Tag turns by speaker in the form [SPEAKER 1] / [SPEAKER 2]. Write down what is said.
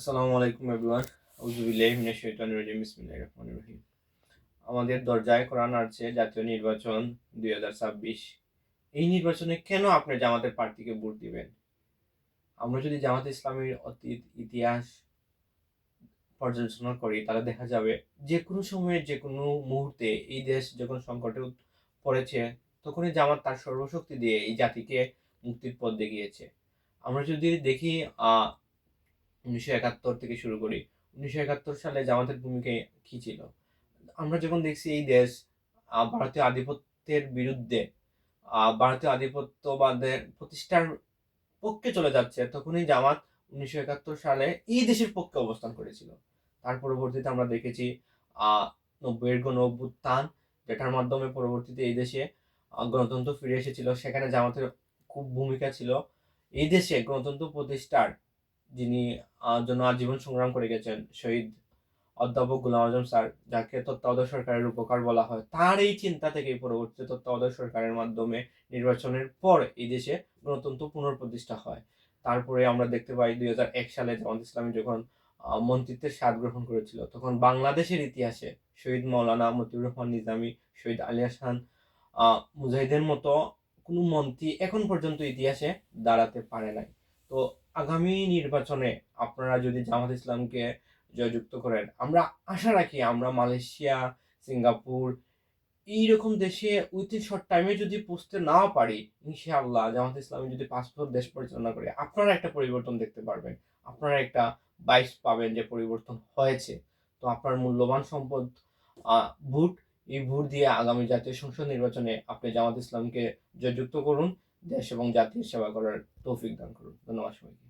[SPEAKER 1] আসসালামু আলাইকুম, এভরিওয়ান। আউযুবিল্লাহি মিনাশ শাইতানির রাজিম, বিসমিল্লাহির রহমানির রহিম। আমাদের দরজায় কোরআন আসছে, জাতীয় নির্বাচন দুই হাজার ছাব্বিশ। এই নির্বাচনে কেন আপনি জামাতের প্রার্থীকে ভোট দিবেন? আমরা যদি জামাত ইসলামের অতীত, ইতিহাস পর্যালোচনা করি, তাহলে দেখা যাবে যে কোনো সময়ে, যে কোনো মুহূর্তে এই দেশ যখন সংকটে পড়েছে, তখনই জামাত তার সর্বশক্তি দিয়ে এই জাতিকে মুক্তির পথ দেখিয়েছে। আমরা যদি দেখি উনিশশো একাত্তর থেকে শুরু করি। উনিশশো একাত্তর সালে জামাতের ভূমিকা কি ছিল? আমরা যখন দেখছি এই দেশ ভারতীয় আধিপত্যের বিরুদ্ধে ভারতীয় আধিপত্যবাদের প্রতিষ্ঠার পক্ষে চলে যাচ্ছে, তখনই জামাত উনিশশো একাত্তর সালে এই দেশের পক্ষে অবস্থান করেছিল। তার পরবর্তীতে আমরা দেখেছি নব্বইয়ের গণ অভ্যুত্থান যেটার মাধ্যমে পরবর্তীতে এই দেশে গণতন্ত্র ফিরে এসেছিল। সেখানে জামাতের খুব ভূমিকা ছিল। এই দেশে গণতন্ত্র প্রতিষ্ঠার যিনি জন্য আজীবন সংগ্রাম করে গেছেন শহীদ অধ্যাপক গুলাম আজম স্যার যাকে তত্ত্বাবধায়ক সরকারের উপকার বলা হয়। তার এই চিন্তা থেকে পরবর্তীতে তত্ত্বাবধায়ক সরকারের মাধ্যমে নির্বাচনের পর এই দেশে গণতন্ত্র পুনঃপ্রতিষ্ঠা হয়। তারপরে আমরা দেখতে পাই দুই এক সালে জামাত ইসলামী যখন মন্ত্রিত্বের স্বাদ গ্রহণ করেছিল তখন বাংলাদেশের ইতিহাসে শহীদ মৌলানা মতিউর রহমান নিজামী শহীদ আলী হাসান আহ, মুজাহিদের মতো কোনো মন্ত্রী এখন পর্যন্ত ইতিহাসে দাঁড়াতে পারে নাই। তো আগামী নির্বাচনে আপনারা যদি জামাত ইসলামকে জয়যুক্ত করেন, আমরা আশা রাখি আমরা মালয়েশিয়া, সিঙ্গাপুর এইরকম দেশে উইথিন শর্ট টাইমে যদি পৌঁছতে না পারি, ইনশাআল্লাহ জামাত ইসলামী যদি পাসপোর্ট দেশ পরিচালনা করে, আপনারা একটা পরিবর্তন দেখতে পারবেন। আপনারা একটা বাইশ পাবেন যে পরিবর্তন হয়েছে। তো আপনার মূল্যবান সম্পদ ভোট, এই ভোট দিয়ে আগামী জাতীয় সংসদ নির্বাচনে আপনি জামাত ইসলামকে জয়যুক্ত করুন। দেশ এবং জাতির সেবা করার তৌফিক দান করুন। ধন্যবাদ সবাইকে।